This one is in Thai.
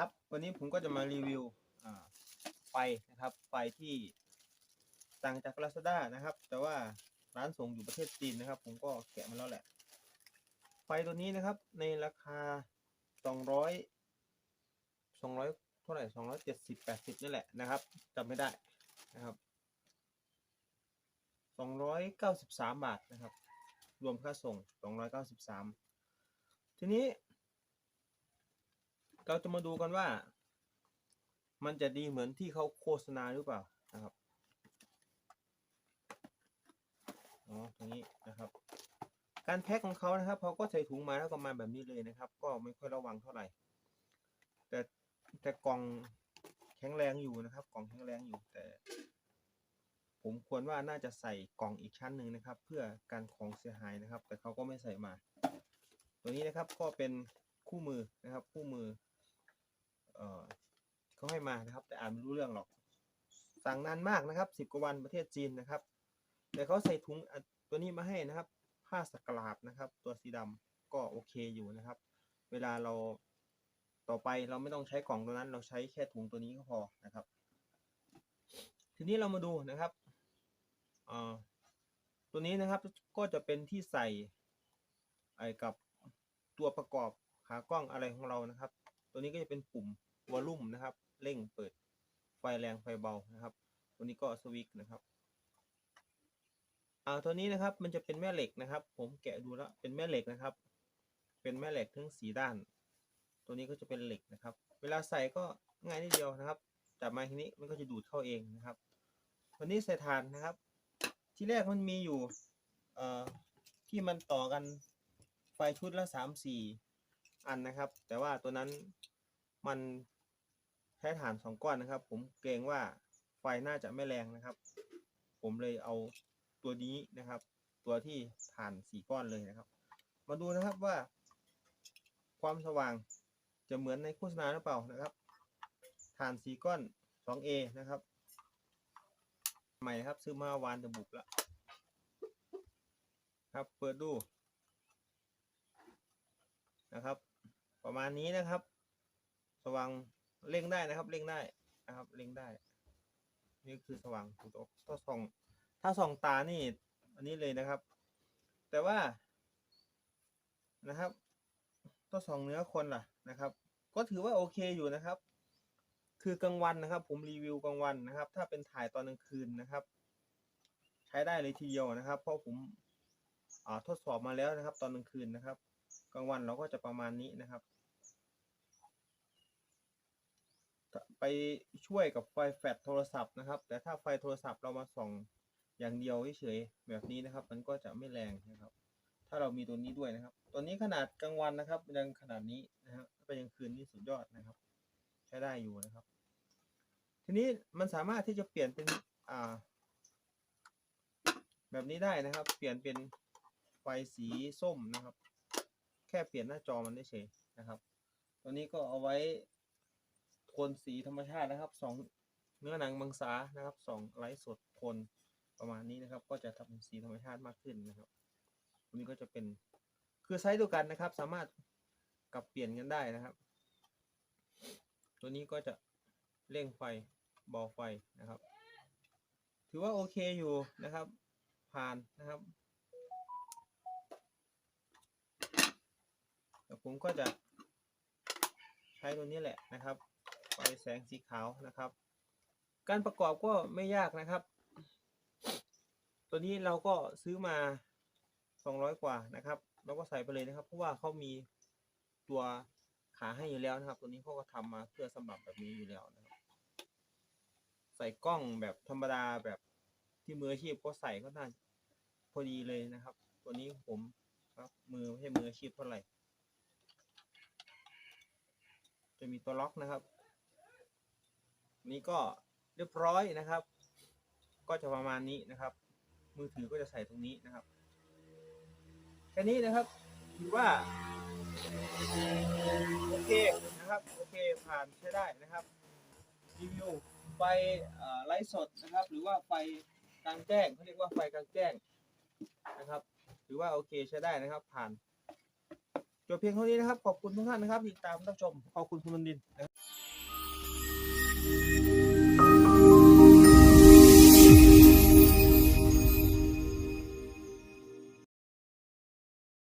ครับวันนี้ผมก็จะมารีวิวไฟนะครับ ไฟที่สั่งจาก Lazada นะครับ แต่ว่าร้านส่งอยู่ประเทศจีนนะครับ ผมก็แกะมาแล้วแหละ ไฟตัวนี้นะครับ ในราคา 200 200 เท่าไหร่270 80นี่แหละนะครับจำไม่ได้นะครับ 293 บาทนะครับ รวมค่าส่ง 293 ทีนี้ เราจะมาดูกันว่า มันจะดีเหมือนที่เขาโฆษณาหรือเปล่านะครับอ๋อตรงนี้นะครับ การแพ็คของเขานะครับเขาก็ใส่ถุงมาแล้วก็มาแบบนี้เลยนะครับ ก็ไม่ค่อยระวังเท่าไหร่ แต่แต่กล่องแข็งแรงอยู่นะครับ กล่องแข็งแรงอยู่แต่ ผมควรว่าน่าจะใส่กล่องอีกชั้นหนึ่งนะครับ เพื่อการของเสียหายนะครับ แต่เขาก็ไม่ใส่มา ตัวนี้นะครับก็เป็นคู่มือนะครับ คู่มือ เขาให้มานะครับ แต่อ่านไม่รู้เรื่องหรอก สั่งนานมากนะครับสิบกว่าวันประเทศจีนนะครับแต่เขาใส่ถุงตัวนี้มาให้นะครับ ผ้าสกลาดนะครับ ตัวสีดำก็โอเคอยู่นะครับ เวลาเราต่อไปเราไม่ต้องใช้กล่องตัวนั้น เราใช้แค่ถุงตัวนี้ก็พอนะครับ ทีนี้เรามาดูนะครับตัวนี้นะครับก็จะเป็นที่ใส่ไอ้กับตัวประกอบขากล้องอะไรของเรานะครับ ตัวนี้ก็จะเป็นปุ่มวอลลุ่มนะครับ เร่งเปิดไฟแรงไฟเบานะครับ ตัวนี้ก็สวิตช์นะครับอ่าตัวนี้นะครับมันจะเป็นแม่เหล็กนะครับ ผมแกะดูแล้วเป็นแม่เหล็กนะครับ เป็นแม่เหล็กทั้งสีด้าน ตัวนี้ก็จะเป็นเหล็กนะครับ เวลาใส่ก็ง่ายนิดเดียวนะครับจับมาทีนี้มันก็จะดูดเข้าเองนะครับวันนี้ใส่ถ่านนะครับ ที่แรกมันมีอยู่เอ่อที่มันต่อกันไฟชุดละสามสี่อันนะครับ แต่ว่าตัวนั้น มันใช้ถ่านสองก้อนนะครับ ผมเกรงว่าไฟน่าจะไม่แรงนะครับ ผมเลยเอาตัวนี้นะครับ ตัวที่ถ่านสี่ก้อนเลยนะครับ มาดูนะครับว่า ความสว่างจะเหมือนในโฆษณาหรือเปล่านะครับถ่านสี่ก้อน 2A นะครับ ใหม่ครับซื้อมาวานจะบุบแล้วครับเปิดดูนะครับ ประมาณนี้นะครับ สว่างเร่งได้นะครับเร่งได้นะครับเร่งได้ นี่คือสว่างถูกต้องถ้าส่อง ถ้าส่องตานี่ อันนี้เลยนะครับ แต่ว่านะครับต้องส่องเนื้อคนล่ะนะครับ ก็ถือว่าโอเคอยู่นะครับ คือกลางวันนะครับ ผมรีวิวกลางวันนะครับ ถ้าเป็นถ่ายตอนกลางคืนนะครับ ใช้ได้เลยทีเดียวนะครับ เพราะผมทดสอบมาแล้วนะครับ ตอนกลางคืนนะครับ กลางวันเราก็จะประมาณนี้นะครับ ไปช่วยกับไฟแฟลชโทรศัพท์นะครับ แต่ถ้าไฟโทรศัพท์เรามาส่องอย่างเดียวเฉยๆแบบนี้นะครับ มันก็จะไม่แรงนะครับ ถ้าเรามีตัวนี้ด้วยนะครับ ตัวนี้ขนาดกลางวันนะครับยังขนาดนี้นะครับถ้าเป็นกลางคืนนี่สุดยอดนะครับ ใช้ได้อยู่นะครับ ทีนี้มันสามารถที่จะเปลี่ยนเป็นอ่า แบบนี้ได้นะครับ เปลี่ยนเป็นไฟสีส้มนะครับ แค่เปลี่ยนหน้าจอมันได้เฉยนะครับ ตัวนี้ก็เอาไว้ โทนสีธรรมชาตินะครับสองเนื้อหนังมังสานะครับสองไลท์สดโทนประมาณนี้นะครับ ก็จะทำเป็นสีธรรมชาติมากขึ้นนะครับตัวนี้ก็จะเป็นคือไซส์เดียวกันนะครับ สามารถกลับเปลี่ยนกันได้นะครับ ตัวนี้ก็จะเร่งไฟเบาไฟนะครับ ถือว่าโอเคอยู่นะครับ ผ่านนะครับแต่ผมก็จะใช้ตัวนี้แหละนะครับ ไฟแสงสีขาวนะครับ การประกอบก็ไม่ยากนะครับ ตัวนี้เราก็ซื้อมา 200 กว่านะครับ เราก็ใส่ไปเลยนะครับ เพราะว่าเขามีตัวขาให้อยู่แล้วนะครับ ตัวนี้เขาก็ทำมาเพื่อสำหรับแบบนี้อยู่แล้วนะครับ ใส่กล้องแบบธรรมดาแบบที่มืออาชีพก็ใส่ก็น่าพอดีเลยนะครับ ตัวนี้ผมครับมือไม่ใช่มืออาชีพเท่าไหร่จะมีตัวล็อกนะครับ นี้ก็เรียบร้อยนะครับ ก็จะประมาณนี้นะครับ มือถือก็จะใส่ตรงนี้นะครับแค่นี้นะครับถือว่าโอเคนะครับโอเคผ่านใช้ได้นะครับรีวิวไฟไลฟ์สดนะครับ หรือว่าไฟกลางแจ้งเขาเรียกว่าไฟกลางแจ้งนะครับถือว่าโอเคใช้ได้นะครับ ผ่านจบเพียงเท่านี้นะครับ ขอบคุณทุกท่านนะครับที่ตามรับชมขอบคุณคุณบันดินนะครับ